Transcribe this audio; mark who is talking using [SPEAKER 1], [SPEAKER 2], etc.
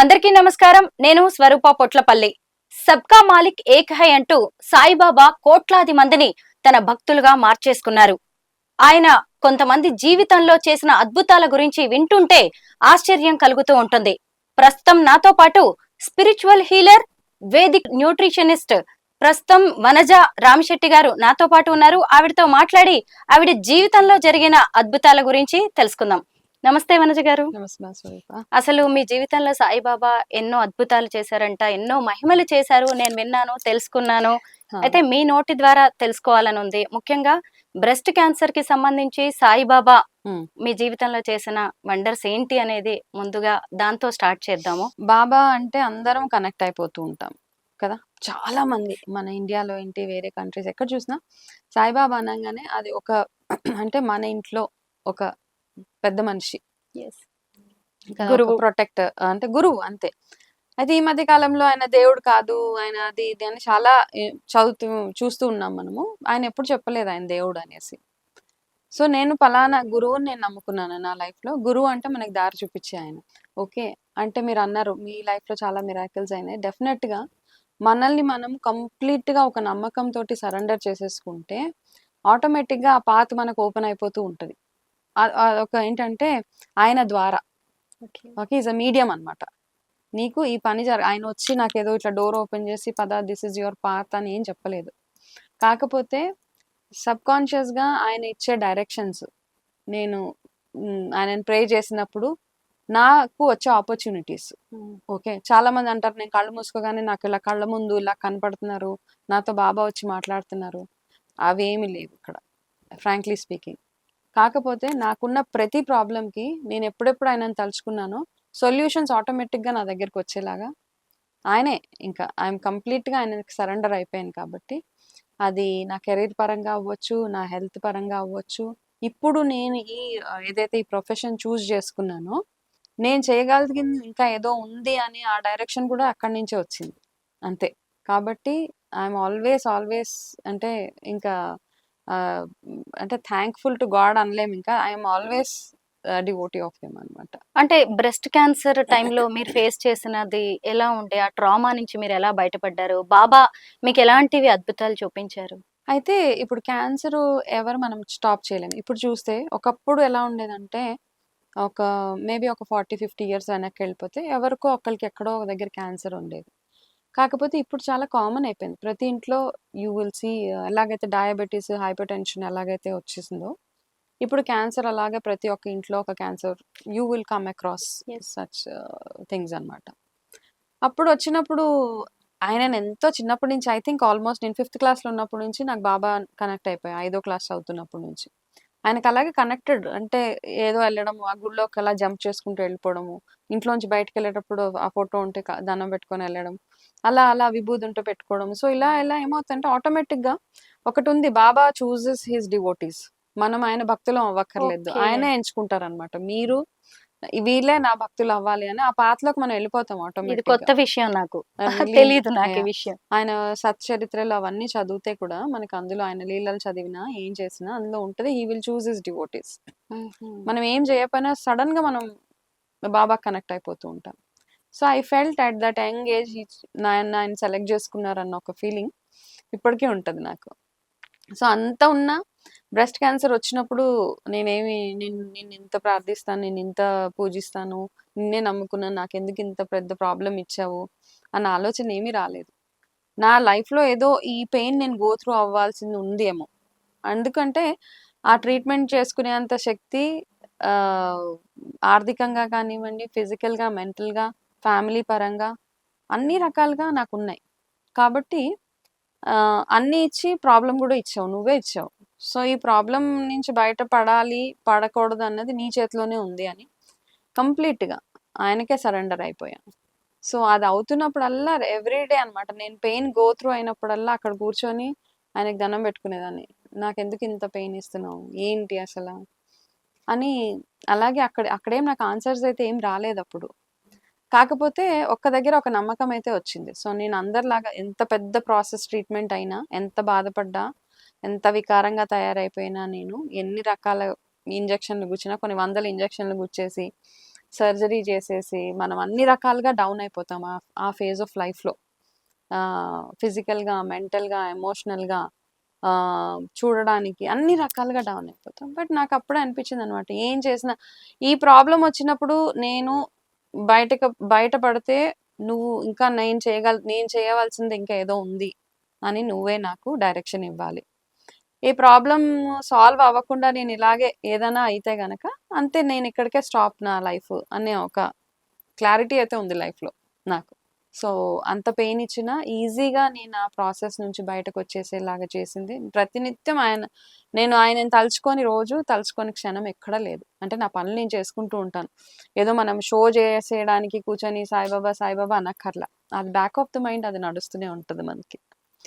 [SPEAKER 1] అందరికీ నమస్కారం. నేను స్వరూప పొట్లపల్లి. సబ్కా మాలిక్ ఏక్ హై అంటూ సాయిబాబా కోట్లాది మందిని తన భక్తులుగా మార్చేసుకున్నారు. ఆయన కొంతమంది జీవితంలో చేసిన అద్భుతాల గురించి వింటుంటే ఆశ్చర్యం కలుగుతూ ఉంటుంది. ప్రస్తుతం నాతో పాటు స్పిరిచువల్ హీలర్ వేదిక్ న్యూట్రిషనిస్ట్ ప్రస్తుతం వనజ రామశెట్టి గారు నాతో పాటు ఉన్నారు. ఆవిడతో మాట్లాడి ఆవిడ జీవితంలో జరిగిన అద్భుతాల గురించి తెలుసుకుందాం. నమస్తే వనజ గారు. అసలు మీ జీవితంలో సాయిబాబా ఎన్నో అద్భుతాలు చేశారంట ఎన్నో మహిమలు చేశారు నేను విన్నాను తెలుసుకున్నాను. అయితే మీ నోటి ద్వారా తెలుసుకోవాలని ఉంది. ముఖ్యంగా బ్రెస్ట్ క్యాన్సర్కి సంబంధించి సాయిబాబా. మీ జీవితంలో చేసిన వండర్స్ ఏంటి అనేది ముందుగా దాంతో స్టార్ట్ చేద్దాము.
[SPEAKER 2] బాబా అంటే అందరం కనెక్ట్ అయిపోతూ ఉంటాం కదా? చాలా మంది మన ఇండియాలో ఏంటి వేరే కంట్రీస్ ఎక్కడ చూసినా సాయిబాబా అనగానే అది ఒక అంటే మన ఇంట్లో ఒక పెద్ద మనిషి.
[SPEAKER 1] గురువు.
[SPEAKER 2] ప్రొటెక్ట్ అంటే గురువు అంతే. అయితే ఈ మధ్య కాలంలో ఆయన దేవుడు కాదు ఆయన అది ఇది అని చాలా చదువుతూ చూస్తూ ఉన్నాం మనము. ఆయన ఎప్పుడు చెప్పలేదు ఆయన దేవుడు అనేసి. సో నేను పలానా గురువుని నేను నమ్ముకున్నాను నా లైఫ్లో గురువు అంటే మనకి దారి చూపించే ఆయన. ఓకే? అంటే మీరు అన్నారు మీ లైఫ్లో చాలా మిరాకిల్స్ అయినాయి. డెఫినెట్గా మనల్ని మనం కంప్లీట్గా ఒక నమ్మకం తోటి సరెండర్ చేసేసుకుంటే ఆటోమేటిక్గా ఆ పాత్ మనకు ఓపెన్ అయిపోతూ ఉంటది. ఒక ఏంటంటే ఆయన ద్వారా. ఓకే. ఈజ్ అ మీడియం అన్నమాట. నీకు ఈ పని జర ఆయన వచ్చి నాకు ఏదో ఇట్లా డోర్ ఓపెన్ చేసి పద దిస్ ఇస్ యువర్ పాత్ అని ఏం చెప్పలేదు. కాకపోతే సబ్ కాన్షియస్గా ఆయన ఇచ్చే డైరెక్షన్స్ నేను మ్, ఆయనని ప్రే చేసినప్పుడు నాకు వచ్చే ఆపర్చునిటీస్. ఓకే చాలా మంది అంటారు నేను కళ్ళు మూసుకోగానే నాకు ఇలా కళ్ళ ముందు ఇలా కనపడుతున్నారు నాతో బాబా వచ్చి మాట్లాడుతున్నారు. అవేమి లేవు ఇక్కడ ఫ్రాంక్లీ స్పీకింగ్. కాకపోతే నాకున్న ప్రతి ప్రాబ్లంకి నేను ఎప్పుడెప్పుడు ఆయనను తలుచుకున్నానో సొల్యూషన్స్ ఆటోమేటిక్గా నా దగ్గరికి వచ్చేలాగా ఆయనే ఇంకా ఐఎమ్ కంప్లీట్గా ఆయనకి సరెండర్ అయిపోయాను కాబట్టి అది నా కెరీర్ పరంగా అవ్వచ్చు నా హెల్త్ పరంగా అవ్వచ్చు. ఇప్పుడు నేను ఈ ఏదైతే ఈ ప్రొఫెషన్ చూస్ చేసుకున్నానో నేను చేయగలిగింది ఇంకా ఏదో ఉంది అని ఆ డైరెక్షన్ కూడా అక్కడి నుంచే వచ్చింది. అంతే. కాబట్టి ఐఎమ్ ఆల్వేస్ ఆల్వేస్ అంటే ఇంకా అంటే థ్యాంక్ఫుల్ టు గాడ్ అనలేము ఇంకా. I'm always devotee of him అనమాట
[SPEAKER 1] అంటే బ్రెస్ట్ క్యాన్సర్ టైంలో మీరు ఫేస్ చేసినది ఎలా ఉండే? ఆ ట్రామా నుంచి మీరు ఎలా బయటపడ్డారు? బాబా మీకు ఎలాంటివి అద్భుతాలు చూపించారు?
[SPEAKER 2] అయితే ఇప్పుడు క్యాన్సర్ ఎవరు మనం స్టాప్ చేయలేము. ఇప్పుడు చూస్తే ఒకప్పుడు ఎలా ఉండేదంటే ఒక మేబీ ఒక ఫార్టీ ఫిఫ్టీ ఇయర్స్ వెనక్కి వెళ్ళిపోతే ఎవరికో ఒకరికి ఎక్కడో ఒక దగ్గర క్యాన్సర్ ఉండేది. కాకపోతే ఇప్పుడు చాలా కామన్ అయిపోయింది. ప్రతి ఇంట్లో యూ విల్ సీ ఎలాగైతే డయాబెటీస్ హైపర్ టెన్షన్ ఎలాగైతే వచ్చేసిందో ఇప్పుడు క్యాన్సర్ అలాగే ప్రతి ఒక్క ఇంట్లో ఒక cancer you will come across such things అన్నమాట. అప్పుడు వచ్చినప్పుడు ఆయన ఎంతో చిన్నప్పటి నుంచి ఐ థింక్ ఆల్మోస్ట్ నేను ఫిఫ్త్ క్లాస్లో ఉన్నప్పటి నుంచి నాకు బాబా కనెక్ట్ అయిపోయా ఐదో క్లాస్ చదువుతున్నప్పటి నుంచి. ఆయనకు అలాగే కనెక్టెడ్ అంటే ఏదో వెళ్ళడం ఆ గుళ్ళోకి అలా జంప్ చేసుకుంటూ వెళ్ళిపోవడము ఇంట్లోంచి బయటకు వెళ్ళేటప్పుడు ఆ ఫోటో ఉంటే దండం పెట్టుకొని వెళ్ళడం అలా అలా విభూది ఉంటే పెట్టుకోవడం సో ఇలా ఇలా ఏమవుతుందంటే ఆటోమేటిక్గా ఒకటి ఉంది బాబా చూసెస్ హిస్ డివోటీస్. మనం ఆయన భక్తులం అవ్వక్కర్లేదు. ఆయనే ఎంచుకుంటారనమాట మీరు వీళ్ళే నా భక్తులు అవ్వాలి అని ఆ పాత్రలోకి మనం వెళ్ళిపోతాం ఆటోమేటిక్
[SPEAKER 1] కొత్త విషయం నాకు. తెలియదు నాకు విషయం.
[SPEAKER 2] ఆయన సచ్చరిత్రలు అవన్నీ చదివితే కూడా మనకి అందులో ఆయన లీలలు చదివినా ఏం చేసినా అందులో ఉంటది he will choose his devotees మనం ఏం చేయకపోయినా సడన్గా మనం బాబా కనెక్ట్ అయిపోతూ ఉంటాం. So I felt at that young age ఆయన ఆయన సెలెక్ట్ చేసుకున్నారన్న ఒక ఫీలింగ్ ఇప్పటికీ ఉంటుంది నాకు. సో అంత ఉన్నా బ్రెస్ట్ క్యాన్సర్ వచ్చినప్పుడు నేనేమి నేను నేను ఇంత ప్రార్థిస్తాను నేను ఇంత పూజిస్తాను నిన్నే నమ్ముకున్నాను నాకు ఎందుకు ఇంత పెద్ద ప్రాబ్లం ఇచ్చావు అన్న ఆలోచన ఏమీ రాలేదు. నా లైఫ్లో ఏదో ఈ పెయిన్ నేను గో త్రూ అవ్వాల్సింది ఉందేమో. ఎందుకంటే అందుకంటే ఆ ట్రీట్మెంట్ చేసుకునేంత శక్తి ఆర్థికంగా కానివ్వండి ఫిజికల్గా మెంటల్గా ఫ్యామిలీ పరంగా అన్ని రకాలుగా నాకు ఉన్నాయి కాబట్టి అన్నీ ఇచ్చి ప్రాబ్లం కూడా ఇచ్చావు నువ్వే ఇచ్చావు. సో ఈ ప్రాబ్లం నుంచి బయటపడాలి పడకూడదు అన్నది నీ చేతిలోనే ఉంది అని కంప్లీట్గా ఆయనకే సరెండర్ అయిపోయాను. సో అది అవుతున్నప్పుడల్లా ఎవ్రీడే అన్నమాట. నేను పెయిన్ గో త్రూ అయినప్పుడల్లా అక్కడ కూర్చొని ఆయనకి దండం పెట్టుకునేదాన్ని. నాకు ఎందుకు ఇంత పెయిన్ ఇస్తున్నావు? ఏంటి అసలు? అని అలాగే అక్కడ అక్కడేం నాకు ఆన్సర్స్ అయితే ఏం రాలేదు అప్పుడు. కాకపోతే ఒక్క దగ్గర ఒక నమ్మకం అయితే వచ్చింది. సో నేను అందరిలాగా ఎంత పెద్ద ప్రాసెస్ ట్రీట్మెంట్ అయినా ఎంత బాధపడ్డా ఎంత వికారంగా తయారైపోయినా నేను ఎన్ని రకాల ఇంజక్షన్లు గుచ్చినా కొన్ని వందల ఇంజక్షన్లు గుచ్చేసి సర్జరీ చేసేసి మనం అన్ని రకాలుగా డౌన్ అయిపోతాం ఆ ఆ ఫేజ్ ఆఫ్ లైఫ్లో. ఫిజికల్గా మెంటల్గా ఎమోషనల్గా చూడడానికి అన్ని రకాలుగా డౌన్ అయిపోతాం. బట్ నాకు అప్పుడే అనిపించింది అనమాట ఏం చేసినా ఈ ప్రాబ్లం వచ్చినప్పుడు నేను బయటకు బయటపడితే నువ్వు ఇంకా నేను చేయగల నేను చేయవలసింది ఇంకా ఏదో ఉంది అని నువ్వే నాకు డైరెక్షన్ ఇవ్వాలి. ఈ ప్రాబ్లం సాల్వ్ అవ్వకుండా నేను ఇలాగే ఏదైనా అయితే గనక అంతే నేను ఇక్కడికే స్టాప్ నా లైఫ్ అనే ఒక క్లారిటీ అయితే ఉంది లైఫ్లో నాకు. సో అంత పెయిన్ ఇచ్చినా ఈజీగా నేను ఆ ప్రాసెస్ నుంచి బయటకు వచ్చేసేలాగా చేసింది. ప్రతినిత్యం ఆయన నేను ఆయన తలుచుకొని రోజు తలుచుకొని క్షణం ఎక్కడా లేదు. అంటే నా పనులు నేను చేసుకుంటూ ఉంటాను. ఏదో మనం షో చేసేయడానికి కూర్చొని సాయిబాబా సాయిబాబా అనక్కర్లా. అది బ్యాక్ ఆఫ్ ద మైండ్ అది నడుస్తూనే ఉంటుంది మనకి.